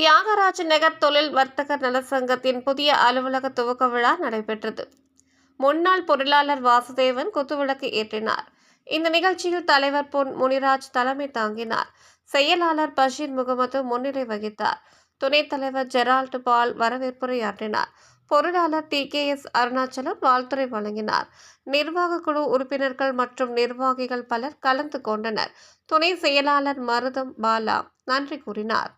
தியாகராஜ நகர் தொழில் வர்த்தக நலசங்கத்தின் புதிய அலுவலக துவக்க விழா நடைபெற்றது. முன்னாள் பொருளாளர் வாசுதேவன் குத்துவிளக்கு ஏற்றினார். இந்த நிகழ்ச்சியில் தலைவர் பொன் முனிராஜ் தலைமை தாங்கினார். செயலாளர் பஷீர் முகமது முன்னிலை வகித்தார். துணைத் தலைவர் ஜெரால்டு பால் வரவேற்புரையாற்றினார் பொருளாளர் டி கே எஸ் அருணாச்சலம் வாழ்த்துறை வழங்கினார். நிர்வாக குழு உறுப்பினர்கள் மற்றும் நிர்வாகிகள் பலர் கலந்து கொண்டனர். துணை செயலாளர் மருதம் பாலா நன்றி கூறினார்.